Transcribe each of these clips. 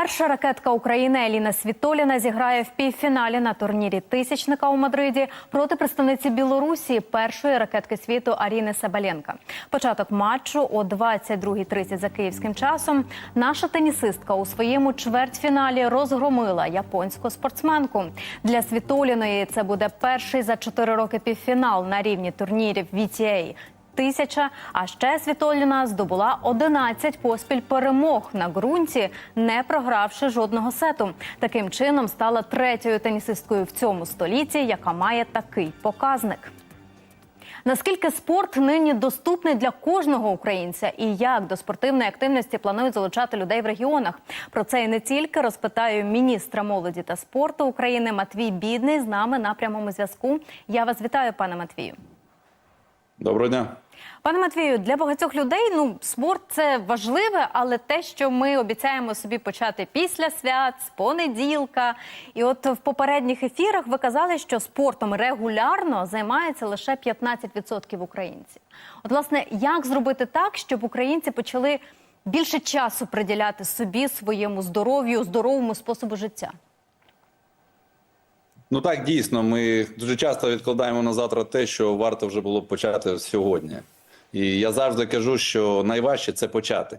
Перша ракетка України Еліна Світоліна зіграє в півфіналі на турнірі тисячника у Мадриді проти представниці Білорусі першої ракетки світу Аріни Сабаленка. Початок матчу о 22.30 за київським часом. Наша тенісистка у своєму чвертьфіналі розгромила японську спортсменку. Для Світоліної це буде перший за чотири роки півфінал на рівні турнірів VTA тисяча. А ще Світоліна здобула 11 поспіль перемог на ґрунті, не програвши жодного сету. Таким чином стала третьою тенісисткою в цьому столітті, яка має такий показник. Наскільки спорт нині доступний для кожного українця, і як до спортивної активності планують залучати людей в регіонах? Про це і не тільки розпитаю міністра молоді та спорту України Матвій Бідний з нами на прямому зв'язку. Я вас вітаю, пане Матвію. Доброго дня. Пане Матвію, для багатьох людей ну спорт це важливе, але те, що ми обіцяємо собі почати після свят, з понеділка. І от в попередніх ефірах ви казали, що спортом регулярно займається лише 15% українців. От, власне, як зробити так, щоб українці почали більше часу приділяти собі, своєму здоров'ю, здоровому способу життя? Ну так дійсно. Ми дуже часто відкладаємо на завтра те, що варто вже було почати сьогодні. І я завжди кажу, що найважче це почати.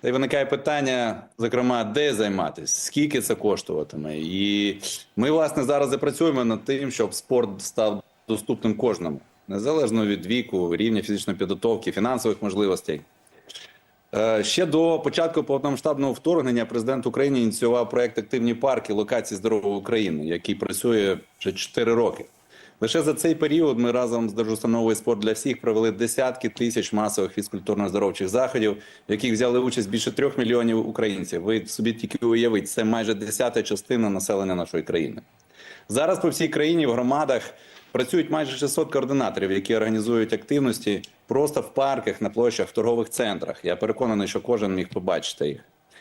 Та й виникає питання, зокрема, де займатися, скільки це коштуватиме. І ми, власне, зараз і працюємо над тим, щоб спорт став доступним кожному, незалежно від віку, рівня фізичної підготовки, фінансових можливостей. Е, Ще до початку повномасштабного вторгнення президент України ініціював проект Активні парки локації здорової України, який працює вже 4 роки. Лише за цей період ми разом з Держустановою спорт для всіх провели десятки тисяч масових фізкультурно-здоровчих заходів, в яких взяли участь більше трьох мільйонів українців. Ви собі тільки уявіть, це майже десята частина населення нашої країни. Зараз по всій країні в громадах працюють майже 600 координаторів, які організують активності просто в парках, на площах, в торгових центрах. Я переконаний, що кожен міг побачити їх.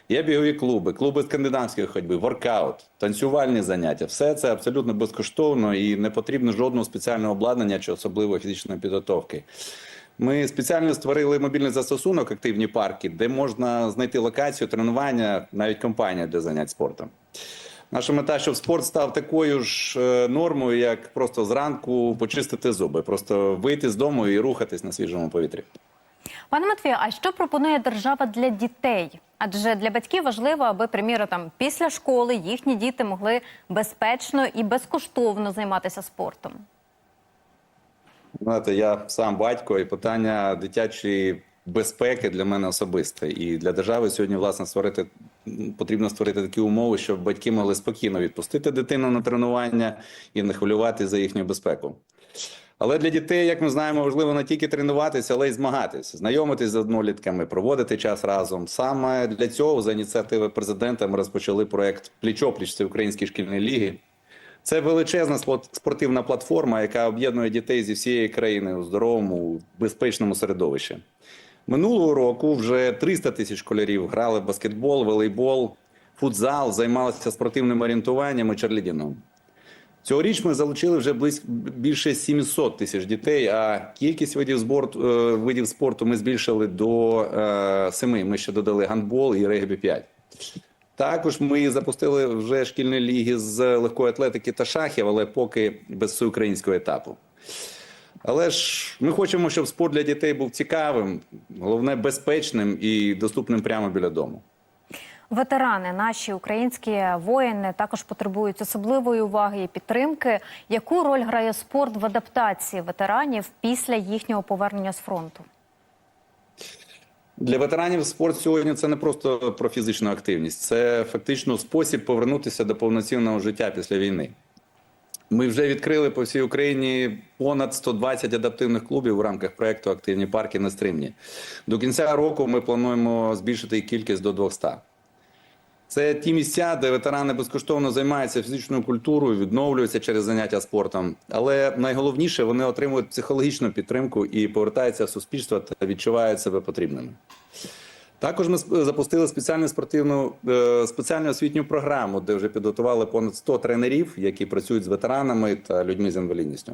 Є бігові клуби, клуби скандинавської ходьби, воркаут, танцювальні заняття. Все це абсолютно безкоштовно і не потрібно жодного спеціального обладнання чи особливої фізичної підготовки. Ми спеціально створили мобільний застосунок активні парки, де можна знайти локацію, тренування, навіть компанія для занять спортом. Наша мета, щоб спорт став такою ж е, нормою, як просто зранку почистити зуби, просто вийти з дому і рухатись на свіжому повітрі. Пане Матвію, а що пропонує держава для дітей? Адже для батьків важливо, аби, приміром, там після школи їхні діти могли безпечно і безкоштовно займатися спортом. Знаєте, я сам батько, і питання дитячої безпеки для мене особисте. І для держави сьогодні, власне, створити потрібно створити такі умови, щоб батьки могли спокійно відпустити дитину на тренування і не хвилювати за їхню безпеку. Але для дітей, як ми знаємо, важливо не тільки тренуватися, але й змагатися, знайомитись з однолітками, проводити час разом. Саме для цього, за ініціативи президента, ми розпочали проект Пліч-опліч Всеукраїнської шкільної ліги. Це величезна спортивна платформа, яка об'єднує дітей зі всієї країни у здоровому, безпечному середовищі. Минулого року вже 300 тисяч школярів грали в баскетбол, волейбол, футзал, займалися спортивним орієнтуванням і черлідінгом. Цьогоріч ми залучили вже близько більше 700 тисяч дітей, а кількість видів спорту, видів спорту ми збільшили до е, семи. Ми ще додали гандбол і регбі 5. Також ми запустили вже шкільні ліги з легкої атлетики та шахів, але поки без всеукраїнського етапу. Але ж ми хочемо, щоб спорт для дітей був цікавим, головне безпечним і доступним прямо біля дому. Ветерани, наші українські воїни, також потребують особливої уваги і підтримки. Яку роль грає спорт в адаптації ветеранів після їхнього повернення з фронту? Для ветеранів спорт сьогодні це не просто про фізичну активність, це фактично спосіб повернутися до повноцінного життя після війни. Ми вже відкрили по всій Україні понад 120 адаптивних клубів в рамках проекту Активні парки на стримні. До кінця року ми плануємо збільшити їх кількість до 200. Це ті місця, де ветерани безкоштовно займаються фізичною культурою, відновлюються через заняття спортом. Але найголовніше вони отримують психологічну підтримку і повертаються в суспільство та відчувають себе потрібними. Також ми запустили спеціальну спортивну спеціальну освітню програму, де вже підготували понад 100 тренерів, які працюють з ветеранами та людьми з інвалідністю.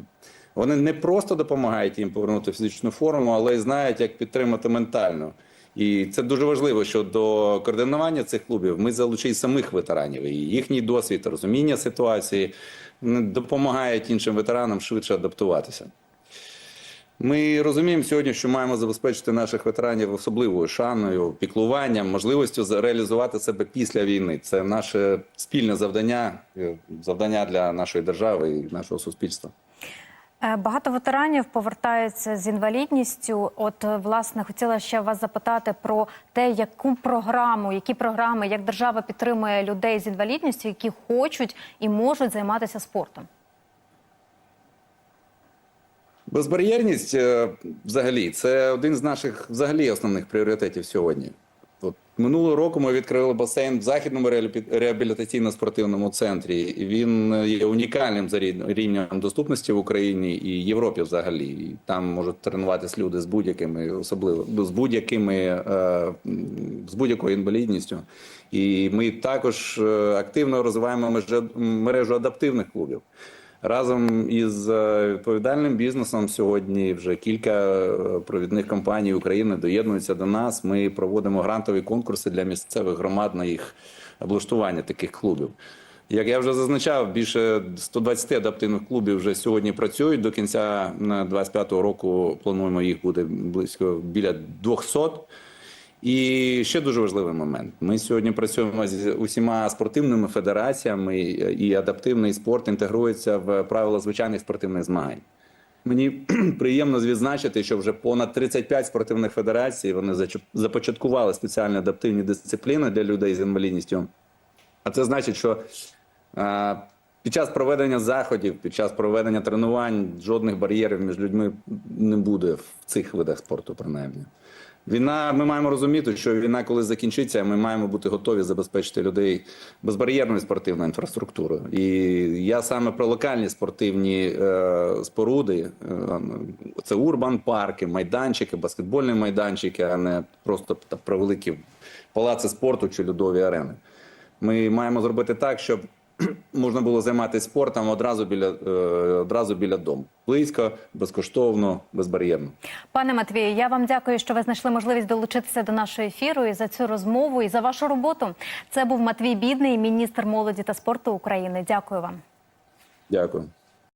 Вони не просто допомагають їм повернути фізичну форму, але й знають, як підтримати ментально. І це дуже важливо, що до координування цих клубів ми залучили самих ветеранів і їхній досвід, розуміння ситуації допомагають іншим ветеранам швидше адаптуватися. Ми розуміємо сьогодні, що маємо забезпечити наших ветеранів особливою шаною, піклуванням, можливістю реалізувати себе після війни. Це наше спільне завдання, е, завдання для нашої держави і нашого суспільства. Е, Багато ветеранів повертаються з інвалідністю. От е, власне хотіла ще вас запитати про те, яку програму, які програми, як держава підтримує людей з інвалідністю, які хочуть і можуть займатися спортом. Безбар'єрність е, взагалі це один з наших взагалі основних пріоритетів сьогодні. От минулого року ми відкрили басейн в західному реабілі- реабілітаційно-спортивному центрі. Він е, є унікальним за рівнем- доступності в Україні і Європі взагалі. І там можуть тренуватись люди з будь-якими, особливо ну, з будь-якими е, з будь-якою інвалідністю. І ми також активно розвиваємо мережу адаптивних клубів. Разом із е, відповідальним бізнесом сьогодні вже кілька е, провідних компаній України доєднуються до нас. Ми проводимо грантові конкурси для місцевих громад на їх облаштування таких клубів. Як я вже зазначав, більше 120 адаптивних клубів вже сьогодні працюють. До кінця 2025 року плануємо їх буде близько біля 200. І ще дуже важливий момент. Ми сьогодні працюємо з усіма спортивними федераціями, і адаптивний спорт інтегрується в правила звичайних спортивних змагань. Мені приємно відзначити, що вже понад 35 спортивних федерацій вони започаткували спеціальні адаптивні дисципліни для людей з інвалідністю. А це значить, що під час проведення заходів, під час проведення тренувань жодних бар'єрів між людьми не буде в цих видах спорту, принаймні. Війна, ми маємо розуміти, що війна, коли закінчиться, ми маємо бути готові забезпечити людей безбар'єрною спортивною інфраструктурою. І я саме про локальні спортивні е, споруди, е, це урбан парки, майданчики, баскетбольні майданчики, а не просто та- про великі палаци спорту чи льодові арени. Ми маємо зробити так, щоб можна було займатися спортом одразу біля, е, одразу біля дому. Близько, безкоштовно, безбар'єрно. Пане Матвію, я вам дякую, що ви знайшли можливість долучитися до нашого ефіру і за цю розмову, і за вашу роботу. Це був Матвій Бідний, міністр молоді та спорту України. Дякую вам. Дякую.